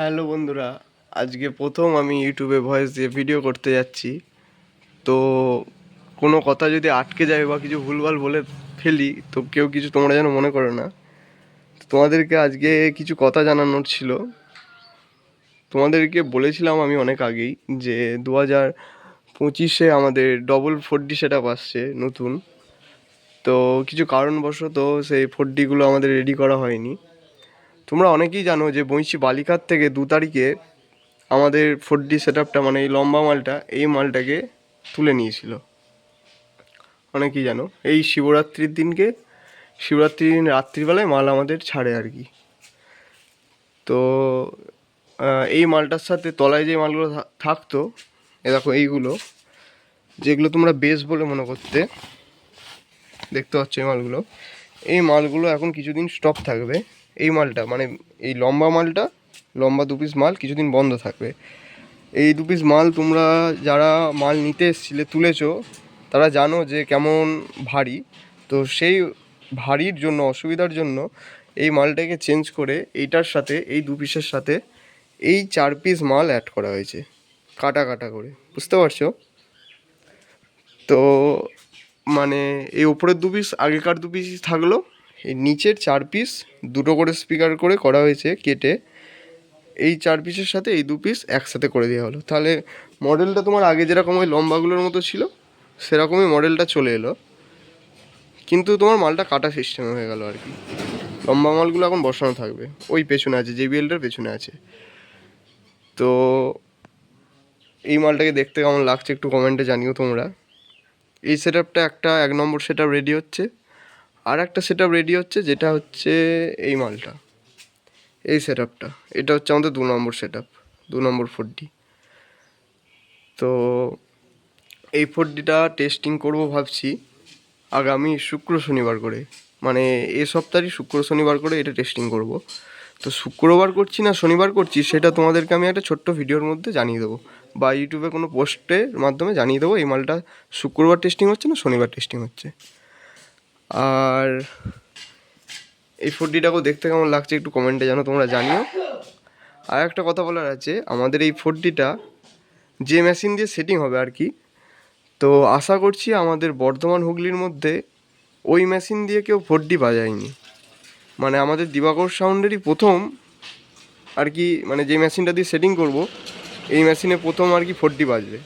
Hello বন্ধুরা, আজকে প্রথম আমি ইউটিউবে ভয়েস দিয়ে ভিডিও করতে যাচ্ছি। তো কোনো কথা যদি আটকে যায় বা কিছু ভুলভাল বলে ফেলি, তো কেউ কিছু তোমরা যেন মনে করো না। তোমাদেরকে আজকে কিছু কথা জানানোর ছিল। তোমাদেরকে বলেছিলাম আমি অনেক আগেই যে দু হাজার পঁচিশে আমাদের ডবল ফোর ডি সেট আসছে নতুন। তো কিছু কারণবশত সেই ফোর ডিগুলো আমাদের রেডি করা হয়নি। তোমরা অনেকেই জানো যে বইঁচি বালিকার থেকে দু তারিখে আমাদের ফোর ডি সেট আপটা মানে এই লম্বা মালটা, এই মালটাকে তুলে নিয়েছিল। অনেকেই জানো। এই শিবরাত্রির দিনকে, শিবরাত্রির দিন রাত্রিবেলায় মাল আমাদের ছাড়ে আর কি। তো এই মালটার সাথে তলায় যে মালগুলো থাকতো, এ দেখো এইগুলো, যেগুলো তোমরা বেশ বলে মনে করতে, দেখতে পাচ্ছ এই মালগুলো। এই মালগুলো এখন কিছুদিন স্টপ থাকবে। এই মালটা মানে এই লম্বা মালটা, লম্বা দু পিস মাল কিছুদিন বন্ধ থাকবে। এই দু পিস মাল তোমরা যারা মাল নিতে এসছিলে, তুলেছো, তারা জানো যে কেমন ভারী। তো সেই ভারীর জন্য, অসুবিধার জন্য এই মালটাকে চেঞ্জ করে এইটার সাথে, এই দু পিসের সাথে এই চার পিস মাল অ্যাড করা হয়েছে, কাটা কাটা করে। বুঝতে পারছ? তো মানে এই ওপরের দু পিস আগেকার দু পিস থাকল এই নিচের চার পিস দুটো করে স্পিকার করে করা হয়েছে কেটে। এই চার পিসের সাথে এই দু পিস একসাথে করে দেওয়া হলো। তাহলে মডেলটা তোমার আগে যেরকম ওই লম্বাগুলোর মতো ছিল, সেরকমই মডেলটা চলে এলো। কিন্তু তোমার মালটা কাটা সিস্টেমে হয়ে গেল আর কি। লম্বা মালগুলো এখন বসানো থাকবে। ওই পেছনে আছে জেবিএলটার পেছনে আছে। তো এই মালটাকে দেখতে কেমন লাগছে একটু কমেন্টে জানিও তোমরা। এই সেট একটা এক নম্বর সেট রেডি হচ্ছে। আর একটা সেট রেডি হচ্ছে, যেটা হচ্ছে এই মালটা। এই সেট আপটা এটা হচ্ছে আমাদের দু নম্বর সেট আপ দু নম্বর ফোর ডি তো এই ফোর ডিটা টেস্টিং করব ভাবছি আগামী শুক্র শনিবার করে। মানে এ সপ্তাহেরই শুক্র শনিবার করে এটা টেস্টিং করব। তো শুক্রবার করছি না শনিবার করছি, সেটা তোমাদেরকে আমি একটা ছোট্ট ভিডিওর মধ্যে জানিয়ে দেবো। বা ইউটিউবে কোনো পোস্টের মাধ্যমে জানিয়ে দেবো এই মালটা শুক্রবার টেস্টিং হচ্ছে না শনিবার টেস্টিং হচ্ছে। আর এই ফোরডিটাকেও দেখতে কেমন লাগছে একটু কমেন্টে জানো, তোমরা জানিও। আর একটা কথা বলার আছে, আমাদের এই ফোরডিটা যে মেশিন দিয়ে সেটিং হবে আর কি, তো আশা করছি আমাদের বর্ধমান হুগলির মধ্যে ওই মেশিন দিয়ে কেউ ফোরডি বাজায়নি। মানে আমাদের দিবাকর সাউন্ডেরই প্রথম আর কি মানে যে মেশিনটা দিয়ে সেটিং করব, এই মেশিনে প্রথম আর কি ফোরডি বাজবে।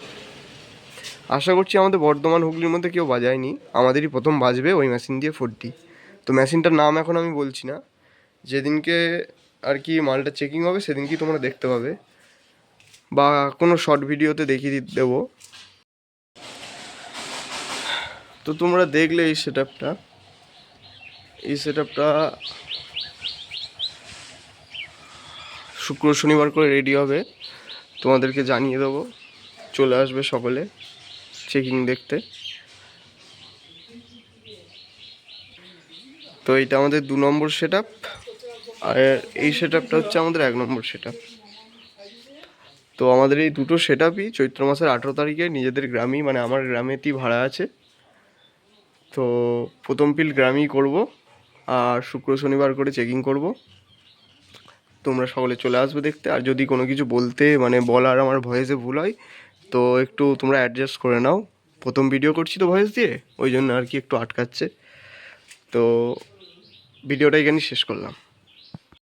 আশা করছি আমাদের বর্ধমান হুগলির মধ্যে কেউ বাজায়নি। আমাদেরই প্রথম বাজবে ওই মেশিন দিয়ে ফোরডি তো মেশিনটার নাম এখন আমি বলছি না। যেদিনকে আর কি মালটা চেকিং হবে, সেদিনকেই তোমরা দেখতে পাবে। বা কোনো শর্ট ভিডিওতে দেখিয়ে দেবো। তো তোমরা দেখলে এই সেট এই সেট শুক্র, শনিবার করে রেডি হবে। তোমাদেরকে জানিয়ে দেবো। চলে আসবে সকলে। চেকিং দেখতে। তো এইটা আমাদের দু নম্বর সেট আর এই সেট হচ্ছে আমাদের এক নম্বর সেট তো আমাদের এই দুটো সেট চৈত্র মাসের আঠেরো তারিখে নিজেদের গ্রামেই মানে আমার গ্রামেতেই ভাড়া আছে। তো প্রথম পিল গ্রামেই করব, আর শুক্র শনিবার করে চেকিং করব। তোমরা সকলে চলে আসবে দেখতে, আর যদি কোনো কিছু বলতে মানে বলার আমার ভয়েসে ভুল হয় তো একটু তোমরা অ্যাডজাস্ট করে নাও। প্রথম ভিডিও করছি তো ভয়েস দিয়ে, ওই জন্য আর কি একটু আটকাচ্ছে। তো ভিডিওটা এখানেই শেষ করলাম।